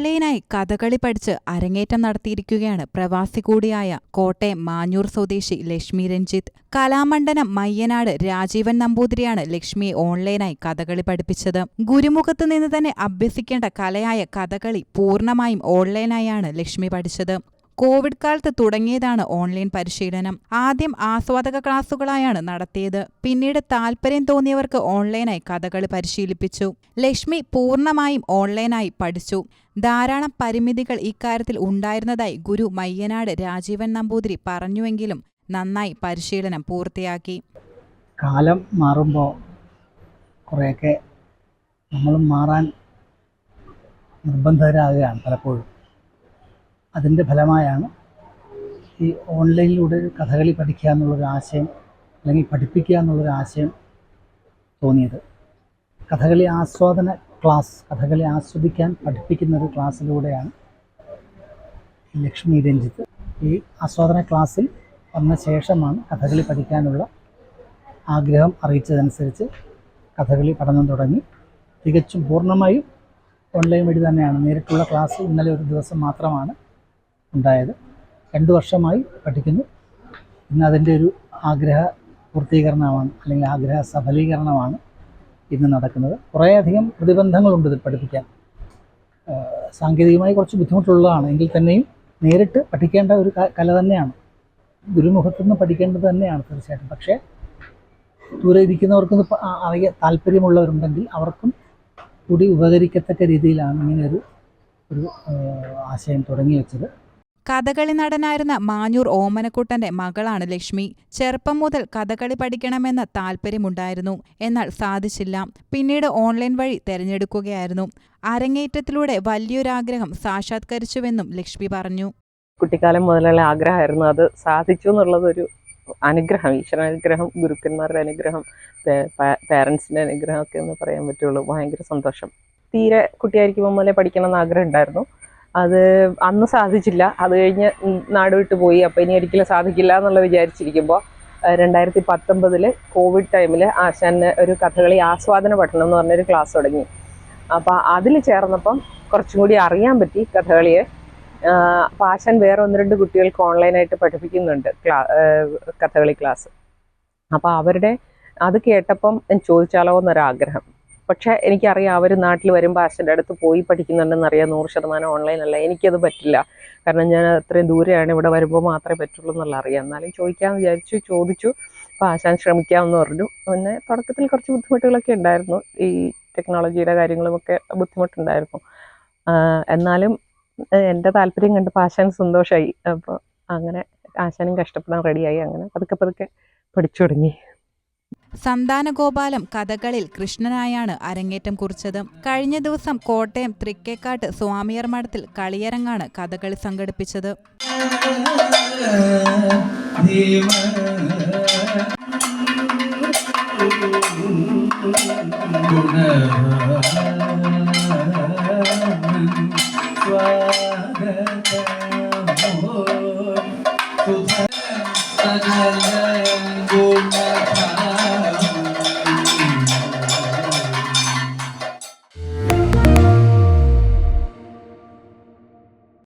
ഓൺലൈനായി കഥകളി പഠിച്ച് അരങ്ങേറ്റം നടത്തിയിരിക്കുകയാണ് പ്രവാസി കൂടിയായ കോട്ടയം മാഞ്ഞൂർ സ്വദേശി ലക്ഷ്മി രഞ്ജിത്ത്. കലാമണ്ഡലം മയ്യനാട് രാജീവൻ നമ്പൂതിരിയാണ് ലക്ഷ്മിയെ ഓൺലൈനായി കഥകളി പഠിപ്പിച്ചത്. ഗുരുമുഖത്ത് നിന്ന് തന്നെ അഭ്യസിക്കേണ്ട കലയായ കഥകളി പൂർണമായും ഓൺലൈനായാണ് ലക്ഷ്മി പഠിച്ചത്. കോവിഡ് കാലത്ത് തുടങ്ങിയതാണ് ഓൺലൈൻ പരിശീലനം. ആദ്യം ആസ്വാദക ക്ലാസുകളായാണ് നടത്തിയത്. പിന്നീട് താല്പര്യം തോന്നിയവർക്ക് ഓൺലൈനായി കഥകളി പരിശീലിപ്പിച്ചു. ലക്ഷ്മി പൂർണമായും ഓൺലൈനായി പഠിച്ചു. ധാരാളം പരിമിതികൾ ഇക്കാര്യത്തിൽ ഉണ്ടായിരുന്നതായി ഗുരു മയ്യനാട് രാജീവൻ നമ്പൂതിരി പറഞ്ഞുവെങ്കിലും നന്നായി പരിശീലനം പൂർത്തിയാക്കി. കാലം മാറുമ്പോൾ കുറേയൊക്കെ നമ്മളും മാറാൻ നിർബന്ധിതരാകുകയാണ് പലപ്പോഴും. അതിന്റെ ഫലമായാണ് ഈ ഓൺലൈനിലൂടെ കഥകളി പഠിക്കുക എന്നുള്ളൊരു ആശയം അല്ലെങ്കിൽ പഠിപ്പിക്കുക എന്നുള്ളൊരു ആശയം തോന്നിയത്. കഥകളി ആസ്വാദന ക്ലാസ് കഥകളി ആസ്വദിക്കാൻ പഠിപ്പിക്കുന്ന ഒരു ക്ലാസ്സിലൂടെയാണ് ലക്ഷ്മി രഞ്ജിത്ത് ഈ ആസ്വാദന ക്ലാസ്സിൽ വന്ന ശേഷമാണ് കഥകളി പഠിക്കാനുള്ള ആഗ്രഹം അറിയിച്ചതനുസരിച്ച് കഥകളി പഠനം തുടങ്ങി. തികച്ചും പൂർണമായും ഓൺലൈൻ വഴി തന്നെയാണ്. നേരിട്ടുള്ള ക്ലാസ് ഇന്നലെ ഒരു ദിവസം മാത്രമാണ് ഉണ്ടായത്. രണ്ട് വർഷമായി പഠിക്കുന്നു. ഇന്ന് അതിന്റെ ഒരു ആഗ്രഹ പൂർത്തീകരണമാണ് അല്ലെങ്കിൽ ആഗ്രഹ സഫലീകരണമാണ് ഇന്ന് നടക്കുന്നത്. കുറേയധികം പ്രതിബന്ധങ്ങളുണ്ട് ഇതിൽ പഠിപ്പിക്കാൻ. സാങ്കേതികമായി കുറച്ച് ബുദ്ധിമുട്ടുള്ളതാണ്. എങ്കിൽ തന്നെയും നേരിട്ട് പഠിക്കേണ്ട ഒരു കല തന്നെയാണ്. ഗുരുമുഖത്തു നിന്ന് പഠിക്കേണ്ടത് തന്നെയാണ് തീർച്ചയായിട്ടും. പക്ഷേ ദൂരെ ഇരിക്കുന്നവർക്കും അറിയ താല്പര്യമുള്ളവരുണ്ടെങ്കിൽ അവർക്കും കൂടി ഉപകരിക്കത്തക്ക രീതിയിലാണ് ഇങ്ങനെ ഒരു ഒരു ആശയം തുടങ്ങി വെച്ചത്. കഥകളി നടനായിരുന്ന മാഞ്ഞൂർ ഓമനക്കുട്ടന്റെ മകളാണ് ലക്ഷ്മി. ചെറുപ്പം മുതൽ കഥകളി പഠിക്കണമെന്ന താല്പര്യമുണ്ടായിരുന്നു. എന്നാൽ സാധിച്ചില്ല. പിന്നീട് ഓൺലൈൻ വഴി തെരഞ്ഞെടുക്കുകയായിരുന്നു. അരങ്ങേറ്റത്തിലൂടെ വലിയൊരാഗ്രഹം സാക്ഷാത്കരിച്ചുവെന്നും ലക്ഷ്മി പറഞ്ഞു. കുട്ടിക്കാലം മുതലുള്ള ആഗ്രഹമായിരുന്നു. അത് സാധിച്ചു എന്നുള്ളത് ഒരു അനുഗ്രഹം ഈശ്വരാനുഗ്രഹം ഗുരുക്കന്മാരുടെ അനുഗ്രഹം പേരൻസിന്റെ അനുഗ്രഹം ഒക്കെ എന്ന് പറയാൻ പറ്റുള്ളൂ. ഭയങ്കര സന്തോഷം. തീരെ കുട്ടിയായിരിക്കുമ്പോൾ മുതലേ പഠിക്കണം എന്ന് ആഗ്രഹം ഉണ്ടായിരുന്നു. അത് അന്ന് സാധിച്ചില്ല. അത് കഴിഞ്ഞ് നാട് വിട്ടു പോയി. അപ്പോൾ ഇനി ഒരിക്കലും സാധിക്കില്ല എന്നുള്ള വിചാരിച്ചിരിക്കുമ്പോൾ രണ്ടായിരത്തി പത്തൊമ്പതിൽ കോവിഡ് ടൈമിൽ ആശാന് ഒരു കഥകളി ആസ്വാദന പഠനം എന്ന് പറഞ്ഞൊരു ക്ലാസ് തുടങ്ങി. അപ്പോൾ അതിൽ ചേർന്നപ്പം കുറച്ചും കൂടി അറിയാൻ പറ്റി കഥകളിയെ. അപ്പം ആശാൻ വേറെ ഒന്ന് രണ്ട് കുട്ടികൾക്ക് ഓൺലൈനായിട്ട് പഠിപ്പിക്കുന്നുണ്ട് ക്ലാ കഥകളി ക്ലാസ്. അപ്പോൾ അവരുടെ അത് കേട്ടപ്പം ചോദിച്ചാലോ എന്നൊരാഗ്രഹം. പക്ഷേ എനിക്കറിയാം അവർ നാട്ടിൽ വരുമ്പോൾ അച്ഛന്റെ അടുത്ത് പോയി പഠിക്കുന്നുണ്ടെന്ന് അറിയാം നൂറ് ശതമാനം ഓൺലൈൻ അല്ല. എനിക്കത് പറ്റില്ല. കാരണം ഞാൻ അത്രയും ദൂരെയാണ് ഇവിടെ വരുമ്പോൾ മാത്രമേ പറ്റുള്ളൂ എന്നുള്ള അറിയാം. എന്നാലും ചോദിക്കാമെന്ന് വിചാരിച്ചു ചോദിച്ചു. അപ്പോൾ ആശാൻ ശ്രമിക്കാമെന്ന് പറഞ്ഞു. പിന്നെ തുടക്കത്തിൽ കുറച്ച് ബുദ്ധിമുട്ടുകളൊക്കെ ഉണ്ടായിരുന്നു. ഈ ടെക്നോളജിയുടെ കാര്യങ്ങളുമൊക്കെ ബുദ്ധിമുട്ടുണ്ടായിരുന്നു. എന്നാലും എന്റെ താല്പര്യം കണ്ടപ്പോൾ ആശാൻ സന്തോഷമായി അപ്പോൾ അങ്ങനെ ആശാനും കഷ്ടപ്പെടാൻ റെഡിയായി അങ്ങനെ പതുക്കെ പതുക്കെ പഠിച്ചു തുടങ്ങി. സന്താനഗോപാലം കഥകളിൽ കൃഷ്ണനായാണ് അരങ്ങേറ്റം കുറിച്ചത്. കഴിഞ്ഞ ദിവസം കോട്ടയം തൃക്കേക്കാട്ട് സ്വാമിയർ മഠത്തിൽ കളിയരങ്ങാണ് കഥകളി സംഘടിപ്പിച്ചത്. സ്വാഗതമോ? സുധ